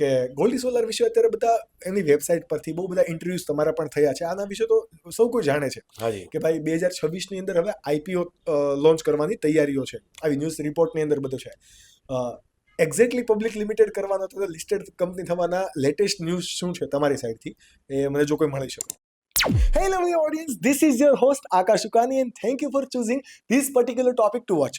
કે ગોલી સોલાર વિશે અત્યારે બધા એની વેબસાઇટ પરથી બહુ બધા ઇન્ટરવ્યુઝ તમારા પણ થયા છે. આના વિશે તો સૌ કોઈ જાણે છે કે ભાઈ બે હજાર છવ્વીસની અંદર હવે આઈપીઓ લોન્ચ કરવાની તૈયારીઓ છે. આવી ન્યૂઝ રિપોર્ટની અંદર બધું છે. એક્ઝેક્ટલી પબ્લિક લિમિટેડ કરવાનો તો લિસ્ટેડ કંપની થવાના લેટેસ્ટ ન્યૂઝ શું છે તમારી સાઈડથી એ મને જો કોઈ મળી શકે. Hello, my audience. This is your host Akash Ukani, and thank you for choosing this particular topic to watch.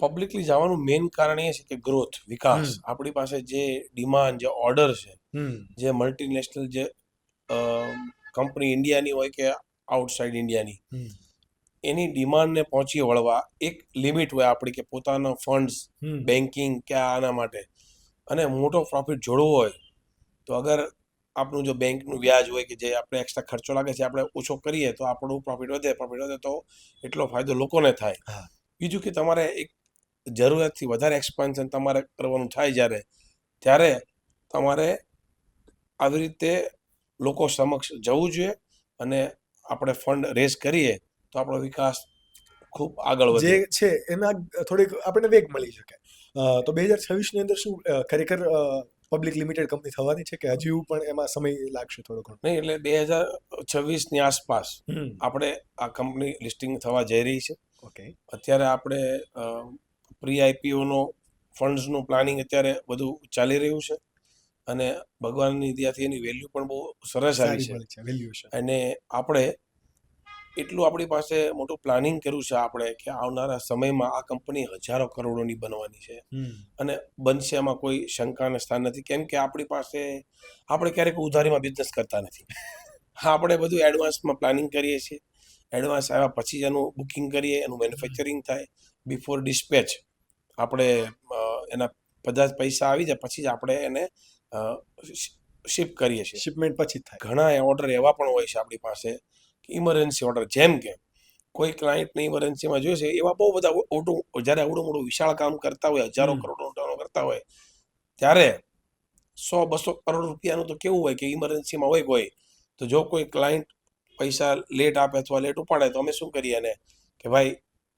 Publicly જવાનું મેઇન કારણ એ છે કે ગ્રોથ વિકાસ. આપણી પાસે જે ડિમાન્ડ જે ઓર્ડર છે જે મલ્ટીનેશનલ જે કંપની ઇન્ડિયાની હોય કે આઉટસાઇડ ઇન્ડિયાની. એની ડિમાન્ડને પહોંચી વળવા એક લિમિટ હોય આપણી કે પોતાનો ફંડ્સ બેન્કિંગ કે આના માટે. અને મોટો પ્રોફિટ જોડવો હોય તો અગર આપણું જો બેંકનું વ્યાજ હોય કે જે આપણે એક્સ્ટ્રા ખર્ચો લાગે છે આપણે ઓછો કરીએ તો આપણું પ્રોફિટ વધે. પ્રોફિટ વધે તો એટલો ફાયદો લોકોને થાય. બીજું કે તમારે એક જરૂરિયાતથી વધારે એક્સપાન્શન તમારે કરવાનું થાય જ્યારે ત્યારે તમારે આવી રીતે લોકો સમક્ષ જવું જોઈએ અને આપણે ફંડ રેઝ કરીએ તો આપણો વિકાસ ખૂબ આગળ જે વધે. છે એમાં થોડીક આપણને વેગ મળી શકે. તો બે હજાર છવ્વીસની અંદર શું ખરેખર પબ્લિક લિમિટેડ કંપની થવાની છે કે હજુ પણ એમાં સમય લાગશે થોડો ઘણો? નહીં એટલે બે હજાર છવ્વીસની આસપાસ આપણે આ કંપની લિસ્ટિંગ થવા જઈ રહી છે. ઓકે. અત્યારે આપણે પ્રી આઈપીઓનો ફંડ્સનું પ્લાનિંગ અત્યારે બધું ચાલી રહ્યું છે અને ભગવાનની દયાથી એની વેલ્યુ પણ બહુ સરસ આવી છે. મળી છે અને આપણે એટલું આપણી પાસે મોટું પ્લાનિંગ કર્યું છે આપણે કે આવનારા સમયમાં આ કંપની હજારો કરોડોની બનવાની છે. અને બનશે એમાં કોઈ શંકાને સ્થાન નથી. કેમ કે આપણી પાસે આપણે ક્યારેક ઉધારીમાં બિઝનેસ કરતા નથી. હા આપણે બધું એડવાન્સમાં પ્લાનિંગ કરીએ છીએ. એડવાન્સ આવ્યા પછી જ એનું બુકિંગ કરીએ એનું મેન્યુફેક્ચરિંગ થાય બિફોર ડિસ્પેચ આપણે એના બધા જ પૈસા આવી જાય પછી જ આપણે એને શિપ કરીએ છીએ. શિપમેન્ટ પછી થાય. ઘણા ઓર્ડર એવા પણ હોય છે આપણી પાસે કે ઇમરજન્સી ઓર્ડર જેમ કે કોઈ ક્લાયન્ટને ઇમરજન્સીમાં જોઈશે એવા બહુ બધા ઓટું જ્યારે આવડું મોટું વિશાળ કામ કરતા હોય હજારો કરોડો ટર્નો કરતા હોય ત્યારે સો બસો કરોડ રૂપિયાનું તો કેવું હોય કે ઇમરજન્સીમાં હોય કોઈ તો જો કોઈ ક્લાયન્ટ પૈસા લેટ આપે અથવા લેટ ઉપાડે તો અમે શું કરીએ એને કે ભાઈ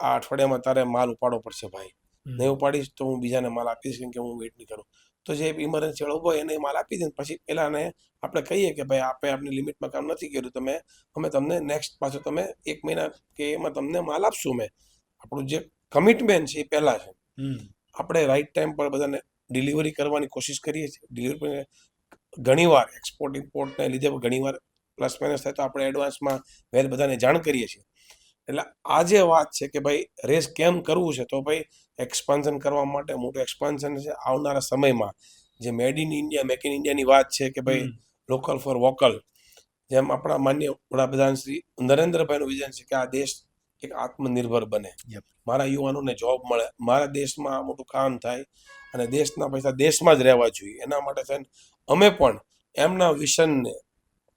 આ અઠવાડિયામાં તારે માલ ઉપાડવો પડશે ભાઈ. નહીં ઉપાડીશ તો હું બીજાને માલ આપીશ કેમ કે હું વેઇટ નહીં કરું. તો જે ઇમરજન્સી વાળો હોય એને માલ આપી દે પછી પેલાને આપણે કહીએ કે ભાઈ આપણે આપની લિમિટમાં કામ નથી કર્યું તમે અમે તમને નેક્સ્ટ પાછો તમે એક મહિના કે એમાં તમને માલ આપશું મેં આપણું જે કમિટમેન્ટ છે એ પહેલાં છે. આપણે રાઈટ ટાઈમ પર બધાને ડિલિવરી કરવાની કોશિશ કરીએ છીએ. ડિલિવરી ઘણીવાર એક્સપોર્ટ ઇમ્પોર્ટને લીધે ઘણીવાર પ્લસ માઇનસ થાય તો આપણે એડવાન્સમાં વેલ બધાને જાણ કરીએ છીએ. એટલે આ જે વાત છે કે ભાઈ રેસ કેમ કરવું છે? તો ભાઈ એક્સપાન્શન કરવા માટે મોટું એક્સપાન્શન છે આવનારા સમયમાં. જે made in India make in ઇન્ડિયાની વાત છે કે ભાઈ લોકલ ફોર વોકલ જેમ આપણા માન્ય વડાપ્રધાન શ્રી નરેન્દ્રભાઈનું વિઝન છે કે આ દેશ એક આત્મનિર્ભર બને. મારા યુવાનોને જોબ મળે. મારા દેશમાં મોટું કામ થાય અને દેશના પૈસા દેશમાં જ રહેવા જોઈએ. એના માટે થઈને અમે પણ એમના વિઝનને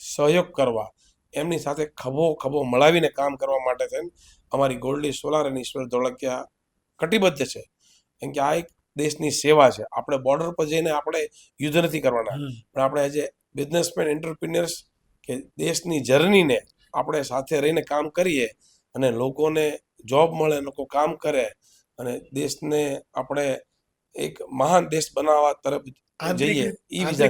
સહયોગ કરવા એમની સાથે ખભો ખભો મળાવીને કામ કરવા માટે થઈને અમારી ગોલ્ડી સોલાર અને ઈશ્વર ધોળકિયા કટિબદ્ધ છે. કેમ કે આ એક દેશની સેવા છે. આપણે બોર્ડર પર જઈને આપણે યુદ્ધ નથી કરવાના. પણ આપણે એ બિઝનેસમેન એન્ટરપ્રિન્યર્સ કે દેશની જર્નીને આપણે સાથે રહીને કામ કરીએ અને લોકોને જોબ મળે લોકો કામ કરે અને દેશને આપણે એક મહાન દેશ બનાવવા તરફ આંતરિક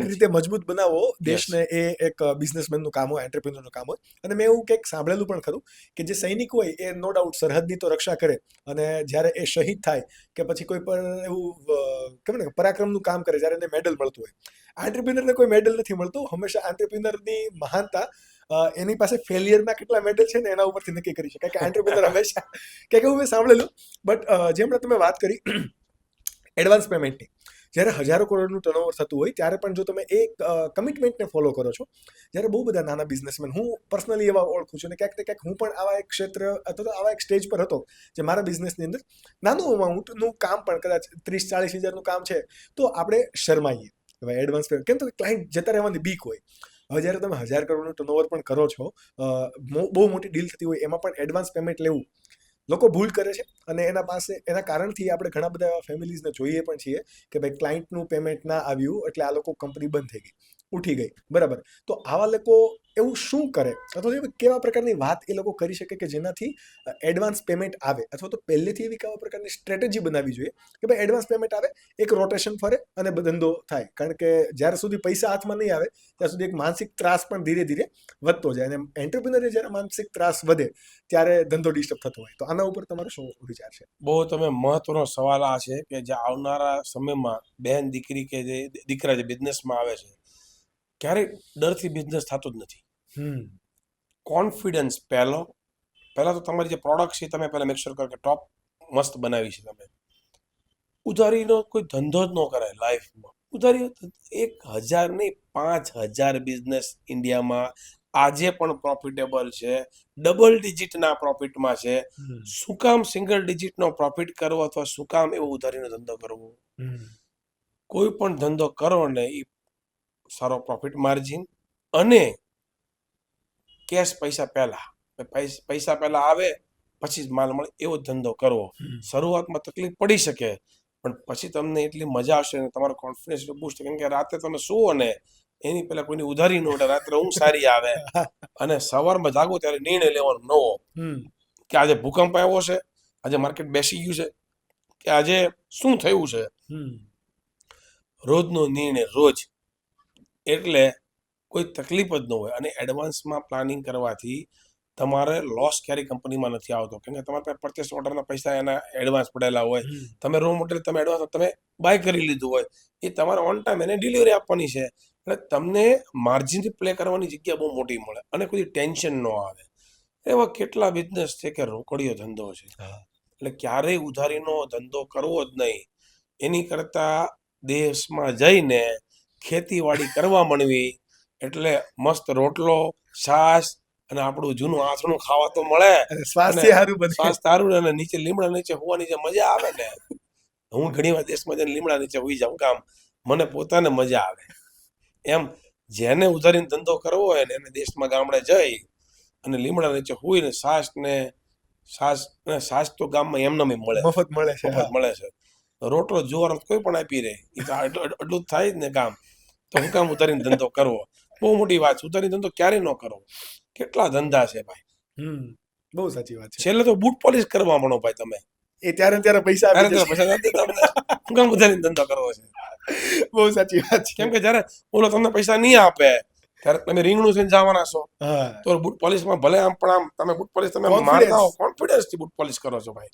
રીત- મજબૂત બનાવો. દેશને એ એક બિઝનેસમેનનું કામ હોય એન્ટરપ્રિન્યોરનું કામ હોય. અને મેં એવું કંઈક સાંભળેલું પણ ખરું કે જે સૈનિક હોય એ નો ડાઉટ સરહદની તો રક્ષા કરે. અને જ્યારે એ શહીદ થાય કે પછી કોઈ પણ એવું કેમ ને પરાક્રમનું કામ કરે જ્યારે એને મેડલ મળતું હોય. આંટરપ્રિનરને કોઈ મેડલ નથી મળતું. હંમેશા આંટરપ્રિનરની મહાનતા એની પાસે ફેલિયરના કેટલા મેડલ છે ને એના ઉપરથી નક્કી કરી શકાય. કે આંટરપ્રિનર હંમેશા કે એવું મેં સાંભળેલું બટ જેમ તમે વાત કરી એડવાન્સ પેમેન્ટની જ્યારે હજારો કરોડનું ટર્નઓવર થતું હોય, ત્યારે પણ જો તમે એ કમિટમેન્ટને ફોલો કરો છો, જ્યારે બહુ બધા નાના બિઝનેસમેન હું પર્સનલી એવા ઓળખું છું અને ક્યાંક ને ક્યાંક હું પણ આવા એક ક્ષેત્ર અથવા તો આવા એક સ્ટેજ પર હતો, જે મારા બિઝનેસની અંદર નાનું અમાઉન્ટનું કામ પણ કદાચ ત્રીસ, ચાલીસ હજારનું કામ છે, તો આપણે શરમાઈએ. હવે એડવાન્સ કેમ તો ક્લાયન્ટ જતા રહેવાની બીક હોય. હવે જ્યારે તમે હજાર કરોડનું ટર્નઓવર પણ કરો છો બહુ મોટી ડીલ થતી હોય, એમાં પણ એડવાન્સ પેમેન્ટ લેવું લોકો ભૂલ કરે છે અને એના પાસે, એના કારણથી આપણે ઘણા બધા એવા ફેમિલીઝને જોઈએ પણ છીએ કે ભાઈ ક્લાયન્ટનું પેમેન્ટ ના આવ્યું એટલે આ લોકો કંપની બંધ થઈ ગઈ, ઉઠી ગઈ, બરાબર. તો આવા લોકો એવું શું કરે? અથવા તો કેવા પ્રકારની વાત એ લોકો કરી શકે કે જેનાથી એડવાન્સ પેમેન્ટ આવે? અથવા તો પહેલેથી એવી કેવા પ્રકારની સ્ટ્રેટેજી બનાવવી જોઈએ કે ભાઈ એડવાન્સ પેમેન્ટ આવે, એક રોટેશન ફરે અને ધંધો થાય. કારણ કે જ્યાર સુધી પૈસા હાથમાં નહીં આવે, ત્યાં સુધી એક માનસિક ત્રાસ પણ ધીરે ધીરે વધતો જાય. અને એન્ટરપ્રિનરે જ્યારે માનસિક ત્રાસ વધે, ત્યારે ધંધો ડિસ્ટર્બ થતો હોય. તો આના ઉપર તમારો શું વિચાર છે? બહુ તમે મહત્વનો સવાલ આ છે કે જે આવનારા સમયમાં બહેન દીકરી કે જે દીકરા જે બિઝનેસમાં આવે છે, ક્યારેય ડરથી બિઝનેસ થતો જ નથી. કોન્ફિડન્સ પહેલો. પહેલા તો તમારી જે પ્રોડક્ટ છે તમે પહેલા મેક શ્યોર કરો કે ટોપ મસ્ત બનાવી છે તમે. ઉધારીનો કોઈ ધંધો જ ન કરાય લાઈફમાં ઉધારી એક હજાર નહીં પાંચ હજાર બિઝનેસ ઇન્ડિયામાં આજે પણ પ્રોફિટેબલ છે. ડબલ ડિજિટના પ્રોફિટમાં છે. શું કામ સિંગલ ડિજિટનો પ્રોફિટ કરવો અથવા શું કામ એવો ઉધારીનો ધંધો કરવો? કોઈ પણ ધંધો કરો ને એ સારો પ્રોફિટ માર્જિન અને કેશ પૈસા પહેલા. પૈસા પહેલા આવે પછી જ માલ મળે એવો ધંધો કરવો. શરૂઆતમાં તકલીફ પડી શકે પણ પછી તમને એટલી મજા આવશે ને તમારો કોન્ફિડન્સ બુસ્ટ કેમ કે રાતે તમે સુવો ને એની પહેલા કોઈની ઉધારી ન ઉઠે રાત્રે ઊંઘ સારી આવે. અને સવારમાં જાગો ત્યારે નિર્ણય લેવાનો નવો કે આજે ભૂકંપ આવ્યો છે આજે માર્કેટ બેસી ગયું છે કે આજે શું થયું છે? રોજનો નિર્ણય રોજ. એટલે કોઈ તકલીફ જ ન હોય. અને એડવાન્સમાં પ્લાનિંગ કરવાથી તમારે લોસ ક્યારેય કંપનીમાં નથી આવતો. કેમ કે તમારા પાસે પરચેસ ઓર્ડરના પૈસા એના એડવાન્સ પડેલા હોય. તમે રૂમ મટીરિયલ તમે એડવાન્સ તમે બાય કરી લીધું હોય. એ તમારે ઓન ટાઈમ એને ડિલિવરી આપવાની છે. એટલે તમને માર્જિન પ્લે કરવાની જગ્યા બહુ મોટી મળે અને કોઈ ટેન્શન ન આવે. એવા કેટલા બિઝનેસ છે કે રોકડીયો ધંધો છે. એટલે ક્યારેય ઉધારીનો ધંધો કરવો જ નહીં. એની કરતા દેશમાં જઈને ખેતીવાડી કરવા માંડવી એટલે મસ્ત રોટલો છાશ અને આપણું જૂનું આથણું ખાવા તો મળે. સ્વાસ્થ્ય સારું બધું સ્વાસ્થ્ય સારું અને નીચે લીમડા નીચે હોવાની જે મજા આવે ને હું ઘણી વાર દેશમાં જઈને લીમડા નીચે હોઈ જાઉં કામ મને પોતાને મજા આવે. એમ જેને ઉધારીને ધંધો કરવો હોય ને એને દેશમાં ગામડે જઈ અને લીમડા નીચે હોઈ ને સાસ ને સાસ ને શ્વાસ તો ગામમાં એમને મળે. મફત મળે છે મફત મળે છે. રોટલો જોવાનો કોઈ પણ આપી રહે એ તો આટલું જ થાય જ ને કામ તો હું કામ ઉતારીને ધંધો કરવો? બહુ મોટી વાત સુતારી ધંધો ક્યારે ન કરો. કેટલા ધંધા છે ભાઈ. હમ બહુ સાચી વાત છે. છેલ્લે તો બૂટ પોલિશ કરવા માંડો ભાઈ તમે. એ ત્યારે ત્યારે પૈસા પૈસા કામ ઉધારીને ધંધો કરવો છે? બહુ સાચી વાત છે. કેમ કે જ્યારે ઓલો તમને પૈસા નહીં આપે ત્યારે તમે રીંગણું થઈને જવાના છો. તો તો બૂટ પોલિશમાં ભલે આમ પણ આમ તમે બૂટ પોલિશ તમે. મારતા હો કોન્ફિડન્સથી બૂટ પોલિશ કરો છો ભાઈ.